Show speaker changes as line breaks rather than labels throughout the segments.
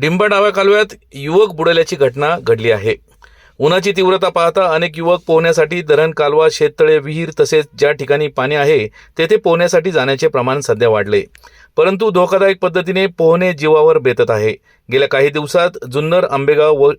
डिंबा डाव्या कालव्यात युवक बुडाल्याची घटना घडली आहे. उन्हाची तीव्रता पाहता अनेक युवक पोहण्यासाठी धरण कालवा शेततळे विहीर तसेच ज्या ठिकाणी पाणी आहे तेथे पोहण्यासाठी जाण्याचे प्रमाण सध्या वाढले. परंतु धोकादायक पद्धतीने पोहणे जीवावर बेतत आहे. गेल्या काही दिवसात जुन्नर आंबेगाव व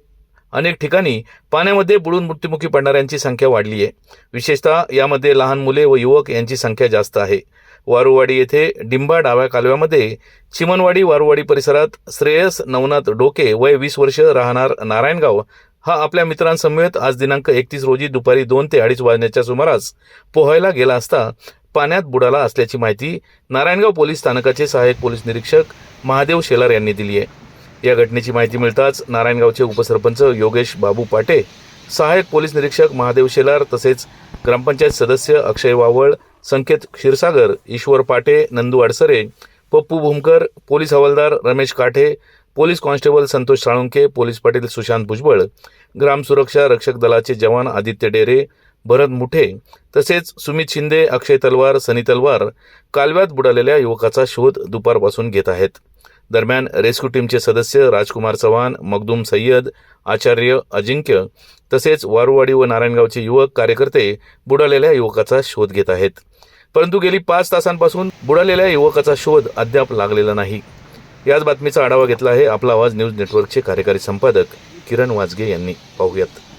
अनेक ठिकाणी पाण्यामध्ये बुडून मृत्युमुखी पडणाऱ्यांची संख्या वाढली आहे. विशेषतः यामध्ये लहान मुले व युवक यांची संख्या जास्त आहे. वारुवाडी येथे डिंबा डाव्या कालव्यामध्ये चिमनवाडी वारुवाडी परिसरात श्रेयस नवनाथ डोके वय वीस वर्ष राहणार नारायणगाव हा आपल्या मित्रांसमवेत आज दिनांक एकतीस रोजी दुपारी दोन ते अडीच वाजण्याच्या सुमारास पोहायला गेला असता पाण्यात बुडाला असल्याची माहिती नारायणगाव पोलीस स्थानकाचे सहाय्यक पोलीस निरीक्षक महादेव शेलार यांनी दिली आहे. या घटनेची माहिती मिळताच नारायणगावचे उपसरपंच योगेश बाबू पाटे सहाय्यक पोलीस निरीक्षक महादेव शेलार तसेच ग्रामपंचायत सदस्य अक्षय वावळ संकेत क्षीरसागर ईश्वर पाटे नंदू अडसरे पप्पू भूमकर पोलीस हवालदार Ramesh Kathe police constable Santosh Salunke police Patil Sushant Bhujbal ग्राम सुरक्षा रक्षक दलाचे जवान आदित्य डेरे भरत मुठे तसेच सुमित शिंदे अक्षय तलवार सनी तलवार कालव्यात बुडालेल्या युवकाचा शोध दुपारपासून घेत आहेत. दरम्यान रेस्क्यू टीमचे सदस्य राजकुमार चव्हाण मखदूम सय्यद आचार्य अजिंक्य तसेच वारुवाडी व नारायणगावचे युवक कार्यकर्ते बुडालेल्या युवकाचा शोध घेत आहेत. परंतु गेली पाच तासांपासून बुडालेल्या युवकाचा शोध अद्याप लागलेला नाही. याच बातमीचा आढावा घेतला आहे आपला आवाज न्यूज नेटवर्कचे कार्यकारी संपादक किरण वाजगे यांनी. पाहूयात.